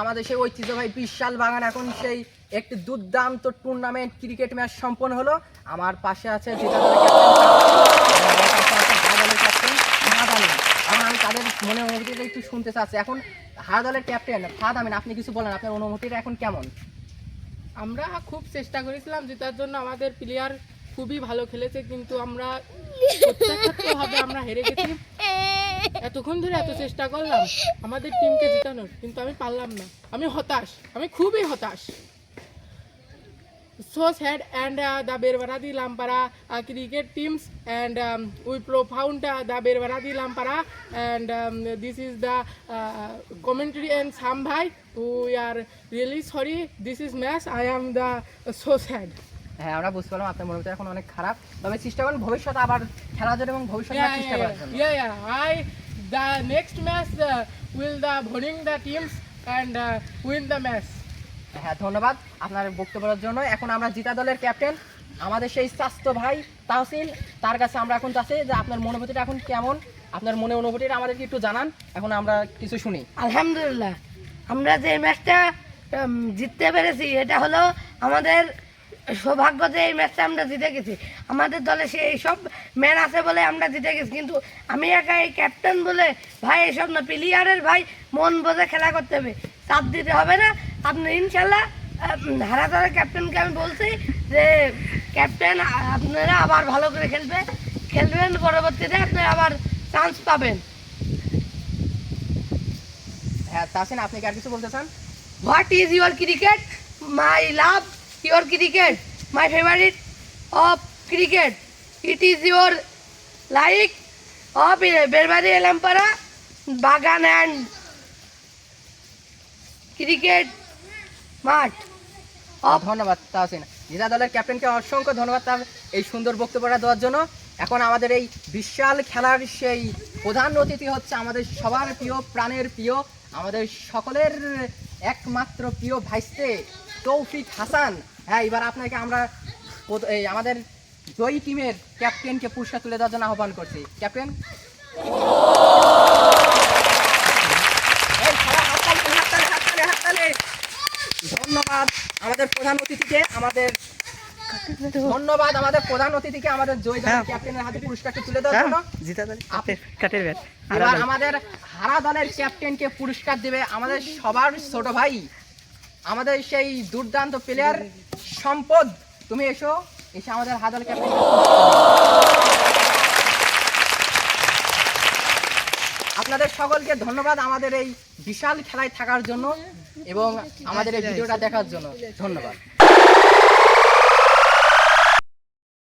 আমাদের সেই ঐতিহ্যবাহী বিশাল বাগান এখন সেই একটি দুর্দান্ত টুর্নামেন্ট ক্রিকেট ম্যাচ সম্পন্ন হলো। আমার পাশে আছে আমি তাদের মনে অনুভূতিটা একটু শুনতে চাচ্ছি। এখন হারা দলের ক্যাপ্টেন ফাহাদ আমিন আপনি কিছু বলেন আপনার অনুভূতিটা এখন কেমন? আমরা খুব চেষ্টা করেছিলাম জেতার জন্য আমাদের প্লেয়ার খুবই ভালো খেলেছে কিন্তু আমরা প্রত্যাখ্যাতভাবে আমরা হেরে গেছি। এতক্ষণ ধরে এত চেষ্টা করলাম, আমাদের টিমকে জিতানোর, কিন্তু আমি পারলাম না। আমি হতাশ, আমি খুবই হতাশ। সো স্যাড অ্যান্ড দ্য বেরবারা দিলাম পারা cricket teams and we profound the বেরবারা দিলাম পারা and this is the commentary and some ভাই we are really sorry this is match I am the so sad হ্যাঁ আমরা বুঝতে পারলাম আপনার অনুভূতি এখন অনেক খারাপ। তবে চেষ্টা করুন ভবিষ্যতে আবার খেলার জন্য এবং ভবিষ্যতে চেষ্টা করার জন্য. I the next match uh, will the winning the teams and uh, win হ্যাঁ ধন্যবাদ আপনার বক্তব্যের জন্য। এখন আমরা জিতা দলের ক্যাপ্টেন আমাদের সেই স্বাস্থ্য ভাই তাহসিল তার কাছে আমরা এখন চাচ্ছি যে আপনার অনুভূতিটা এখন কেমন? আপনার মনে অনুভূতিটা আমাদেরকে একটু জানান। এখন আমরা কিছু শুনি। আলহামদুলিল্লাহ। আমরা যে ম্যাচটা জিততে পেরেছি এটা হলো আমাদের সৌভাগ্য যে এই ম্যাচটা আমরা জিতে গেছি। আমাদের দলে সে এইসব ম্যান আছে বলে আমরা জিতে গেছি। কিন্তু আমি একা এই ক্যাপ্টেন বলে ভাই এইসব না প্লেয়ারের ভাই মন বোঝে খেলা করতে হবে। চাপ দিতে হবে না। আপনি ইনশাল্লাহ হারা দলের ক্যাপ্টেনকে আমি বলছি যে ক্যাপ্টেন আপনারা আবার ভালো করে খেলবে। খেলবেন পরবর্তীতে আপনারা আবার চান্স পাবেন। হ্যাঁ তাহসিন আপনি কি আর কিছু বলতে চান? What is your cricket my love, your cricket. My favorite of cricket. It is your like of Berbari Elampara, Bagan and cricket মাঠ of ধন্যবাদ তাহসিন জিতা দলের ক্যাপ্টেনকে অসংখ্য ধন্যবাদ তার এই সুন্দর বক্তব্যটা দেওয়ার জন্য এখন আমাদের এই বিশাল খেলার সেই প্রধান অতিথি হচ্ছে আমাদের সবার প্রিয় প্রাণের প্রিয় আমাদের সকলের একমাত্র প্রিয় ভাইস্তে তৌফিক হাসান। হ্যাঁ এবার আপনাকে আমরা এই আমাদের জয়ী টিমের ক্যাপ্টেনকে পুরস্কার তুলে দেওয়ার জন্য আহ্বান করছি। ক্যাপ্টেন। ধন্যবাদ আমাদের প্রধান অতিথিকে আমাদের ধন্যবাদ আমাদের প্রধান অতিথিকে আমাদের জয় দলের ক্যাপ্টেনের হাতে পুরস্কারটা তুলে দেওয়ার জন্য। জিতা দল। কাটের ব্যাট এবার আমাদের হারা দলের ক্যাপ্টেনকে পুরস্কার দেবে আমাদের সবার ছোট ভাই। আমাদের সেই দুর্দান্ত প্লেয়ার সম্পদ। তুমি এসো, এসে আমাদের হাদাল ক্যাপ্টেন আপনাদের সকলকে ধন্যবাদ আমাদের এই বিশাল খেলায় থাকার জন্য এবং আমাদের এই ভিডিওটা দেখার জন্য। ধন্যবাদ।